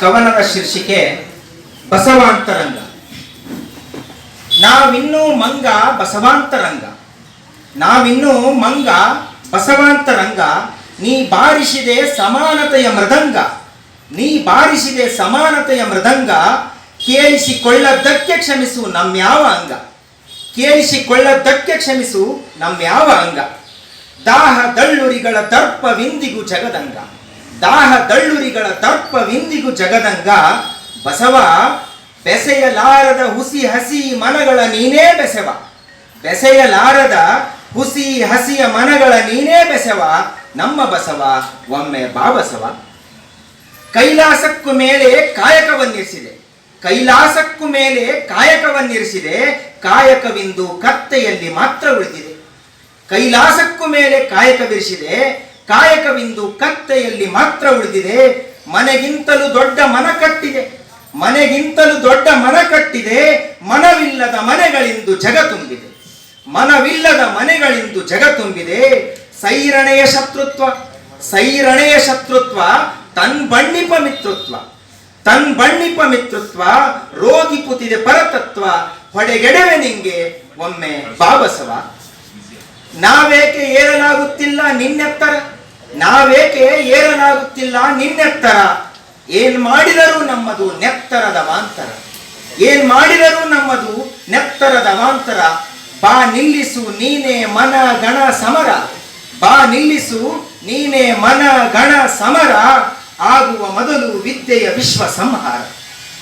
ಕವನದ ಶೀರ್ಷಿಕೆ ಬಸವಾಂತರಂಗ. ನಾವಿನ್ನೂ ಮಂಗ ಬಸವಾಂತರಂಗ. ನಾವಿನ್ನೂ ಮಂಗ ಬಸವಾಂತರಂಗ. ನೀ ಬಾರಿಸಿದೆ ಸಮಾನತೆಯ ಮೃದಂಗ. ನೀ ಬಾರಿಸಿದೆ ಸಮಾನತೆಯ ಮೃದಂಗ. ಕೇಳಿಸಿಕೊಳ್ಳದ್ದಕ್ಕೆ ಕ್ಷಮಿಸು ನಮ್ಯಾವ ಅಂಗ. ಕೇಳಿಸಿಕೊಳ್ಳದ್ದಕ್ಕೆ ಕ್ಷಮಿಸು ನಮ್ಯಾವ ಅಂಗ. ದಾಹ ದಳ್ಳುರಿಗಳ ದರ್ಪವಿಂದಿಗೂ ಜಗದಂಗ. ದಾಹ ದಳ್ಳುರಿಗಳ ದರ್ಪವಿಂದಿಗೂ ಜಗದಂಗ, ಬಸವ, ಬೆಸೆಯಲಾರದ ಹುಸಿ ಹಸಿ ಮನಗಳ ನೀನೇ ಬೆಸವ. ಬೆಸೆಯಲಾರದ ಹುಸಿ ಹಸಿಯ ಮನಗಳ ನೀನೇ ಬೆಸವ. ನಮ್ಮ ಬಸವ, ಒಮ್ಮೆ ಬಾಬಸವ ಕೈಲಾಸಕ್ಕೂ ಮೇಲೆ ಕಾಯಕವನ್ನಿರಿಸಿದೆ. ಕೈಲಾಸಕ್ಕೂ ಮೇಲೆ ಕಾಯಕವನ್ನಿರಿಸಿದೆ. ಕಾಯಕವಿಂದು ಕತ್ತೆಯಲ್ಲಿ ಮಾತ್ರ ಉಳಿದಿದೆ. ಕೈಲಾಸಕ್ಕೂ ಮೇಲೆ ಕಾಯಕವಿರಿಸಿದೆ. ಕಾಯಕವಿಂದು ಕತ್ತೆಯಲ್ಲಿ ಮಾತ್ರ ಉಳಿದಿದೆ, ಮನೆಗಿಂತಲೂ ದೊಡ್ಡ ಮನ ಕಟ್ಟಿದೆ. ಮನೆಗಿಂತಲೂ ದೊಡ್ಡ ಮನ ಕಟ್ಟಿದೆ, ಮನವಿಲ್ಲದ ಮನೆಗಳಿಂದು ಜಗ ತುಂಬಿದೆ. ಮನವಿಲ್ಲದ ಮನೆಗಳಿಂದು ಜಗ ತುಂಬಿದೆ, ಸೈರಣೆಯ ಶತ್ರುತ್ವ ಸೈರಣೆಯ ಶತ್ರುತ್ವ ತನ್ ಬಣ್ಣಿಪ ಮಿತ್ರತ್ವ. ತನ್ ಬಣ್ಣಿಪ ಮಿತ್ರತ್ವ, ರೋಗಿ ಪುತಿದೆ ಪರತತ್ವ, ಹೊಡೆಗೆಡವೆ ನಿಂಗೆ, ಒಮ್ಮೆ ಬಾಬಸವ. ನಾವೇಕೆ ಏರಲಾಗುತ್ತಿಲ್ಲ ನಿನ್ನೆತ್ತರ? ನಾವೇಕೆ ಏರಲಾಗುತ್ತಿಲ್ಲ ನಿನ್ನೆತ್ತರ? ಏನ್ ಮಾಡಿದರೂ ನಮ್ಮದು ನೆತ್ತರದ ವಾಂತರ ಏನ್ ಮಾಡಿದರೂ ನಮ್ಮದು ನೆತ್ತರದ ವಾಂತರ ಬಾ ನಿಲ್ಲಿಸು ನೀನೇ ಮನ ಗಣ ಸಮರ. ಬಾ ನಿಲ್ಲಿಸು ನೀನೇ ಮನ ಗಣ ಸಮರ. ಆಗುವ ಮೊದಲು ವಿದ್ಯೆಯ ವಿಶ್ವ ಸಂಹಾರ.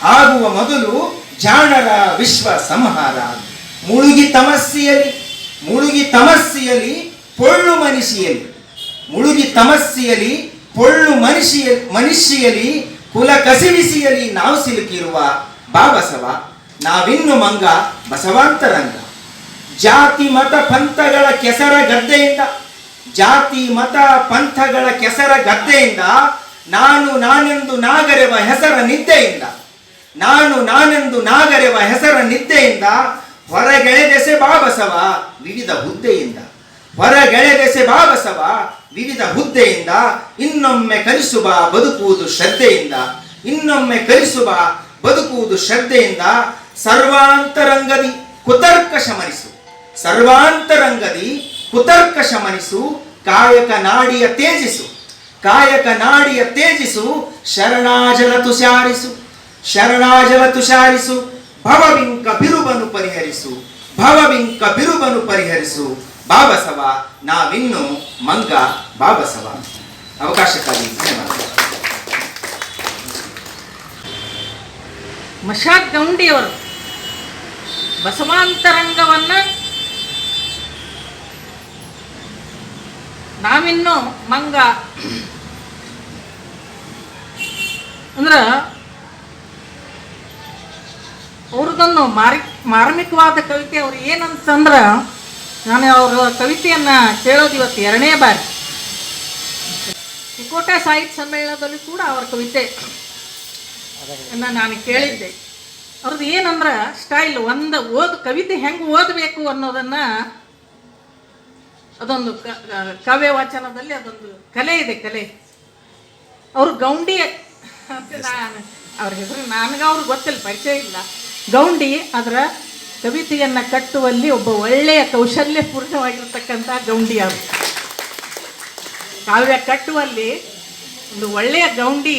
ಆಗುವ ಮೊದಲು ಜಾಣರ ವಿಶ್ವ ಸಂಹಾರ. ಮುಳುಗಿ ತಮಸ್ಸಿಯಲಿ. ಮುಳುಗಿ ತಮಸ್ಸಿಯಲ್ಲಿ ಪೊಳ್ಳು ಮನಿಷಿಯಲ್ಲಿ ಮುಳುಗಿ ತಮಸ್ಸಿಯಲ್ಲಿ ಪೊಳ್ಳು ಮನುಷ್ಯ ಮನುಷ್ಯಲಿ ಕುಲ ಕಸಿವಿಸಿಯಲ್ಲಿ ನಾವು ಸಿಲುಕಿರುವ ಬಾಬಸವ ನಾವಿನ್ನು ಮಂಗ ಬಸವಾಂತರಂಗ. ಜಾತಿ, ಮತ, ಪಂಥಗಳ ಕೆಸರ ಗದ್ದೆಯಿಂದ, ಜಾತಿ, ಮತ, ಪಂಥಗಳ ಕೆಸರ ಗದ್ದೆಯಿಂದ, ನಾನು ನಾನೆಂದು ನಾಗರೆವ ಹೆಸರ ನಿದ್ದೆಯಿಂದ, ನಾನು ನಾನೆಂದು ನಾಗರೆವ ಹೆಸರ ನಿದ್ದೆಯಿಂದ ಹೊರಗೆಳೆದೆಸೆ ಬಾಬಸವ ವಿವಿಧ ಹುದ್ದೆಯಿಂದ. ಹೊರಗೆಳೆದೆಸೆ ಬಾಬಸವ ವಿವಿಧ ಹುದ್ದೆಯಿಂದ. ಇನ್ನೊಮ್ಮೆ ಕಲಿಸುವ ಬದುಕುವುದು ಶ್ರದ್ಧೆಯಿಂದ. ಇನ್ನೊಮ್ಮೆ ಕಲಿಸುವ ಬದುಕುವುದು ಶ್ರದ್ಧೆಯಿಂದ. ಸರ್ವಾಂತರಂಗದಿ ಕುತರ್ಕ ಶಮನಿಸು. ಸರ್ವಾಂತರಂಗದಿ ಕುತರ್ಕ ಶಮನಿಸು, ಕಾಯಕ ನಾಡಿಯ ತೇಜಿಸು ಕಾಯಕ ನಾಡಿಯ ತೇಜಿಸು ಶರಣಾಜಲ ತುಷಾರಿಸು. ಶರಣಾಜಲ ತುಷಾರಿಸು. ಭವವಿಂಕ ಬಿರುಬನು ಪರಿಹರಿಸು, ಭವವಿಂಕ ಬಿರುಬನು ಪರಿಹರಿಸು ಬಾಬಸವ ನಾವಿನ್ನು ಮಂಗ ಬಾಬಸವ ಅವಕಾಶಕ್ಕಾಗಿ ಧನ್ಯವಾದ. ಮಶಾಕ್ ಗೌಂಡಿಯವರು ಬಸವಾಂತರಂಗವನ್ನ ನಾವಿನ್ನು ಮಂಗ ಅಂದ್ರ ಅವ್ರದೊಂದು ಮಾರಿ ಮಾರ್ಮಿಕವಾದ ಕವಿತೆ ಅವ್ರು ಏನಂತಂದ್ರೆ ನಾನು ಅವರ ಕವಿತೆಯನ್ನು ಕೇಳೋದು ಇವತ್ತು ಎರಡನೇ ಬಾರಿ. ಚಿಕೋಟೆ ಸಾಹಿತ್ಯ ಸಮ್ಮೇಳನದಲ್ಲಿ ಕೂಡ ಅವರ ಕವಿತೆ ನಾನು ಕೇಳಿದ್ದೆ. ಅವ್ರದ್ದು ಏನಂದ್ರೆ ಸ್ಟೈಲ್ ಒಂದು ಓದ್ ಕವಿತೆ ಹೆಂಗೆ ಓದಬೇಕು ಅನ್ನೋದನ್ನ ಅದೊಂದು ಕಾವ್ಯ ವಾಚನದಲ್ಲಿ ಅದೊಂದು ಕಲೆ ಇದೆ ಕಲೆ. ಅವರು ಗೌಂಡಿ ಅವ್ರ ಹೆಸರು ನನಗೆ ಅವ್ರಿಗೆ ಗೊತ್ತಿಲ್ಲ ಪರಿಚಯ ಇಲ್ಲ. ಗೌಂಡಿ ಅದರ ಕವಿತೆಯನ್ನು ಕಟ್ಟುವಲ್ಲಿ ಒಬ್ಬ ಒಳ್ಳೆಯ ಕೌಶಲ್ಯಪೂರ್ಣವಾಗಿರ್ತಕ್ಕಂಥ ಗೌಂಡಿ ಅವರು. ಕಾವ್ಯ ಕಟ್ಟುವಲ್ಲಿ ಒಂದು ಒಳ್ಳೆಯ ಗೌಂಡಿ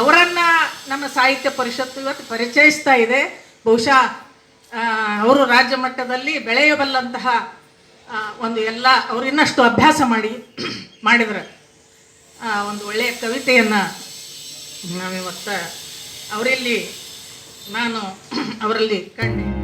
ಅವರನ್ನು ನಮ್ಮ ಸಾಹಿತ್ಯ ಪರಿಷತ್ತು ಇವತ್ತು ಪರಿಚಯಿಸ್ತಾ ಇದೆ. ಬಹುಶಃ ಅವರು ರಾಜ್ಯ ಮಟ್ಟದಲ್ಲಿ ಬೆಳೆಯಬಲ್ಲಂತಹ ಒಂದು ಎಲ್ಲ, ಅವರು ಇನ್ನಷ್ಟು ಅಭ್ಯಾಸ ಮಾಡಿ, ಮಾಡಿದ್ರೆ. ಒಂದು ಒಳ್ಳೆಯ ಕವಿತೆಯನ್ನು ನಾವಿವತ್ತು ಅವರಲ್ಲಿ ನಾನು ಅವರಲ್ಲಿ ಕಂಡೆ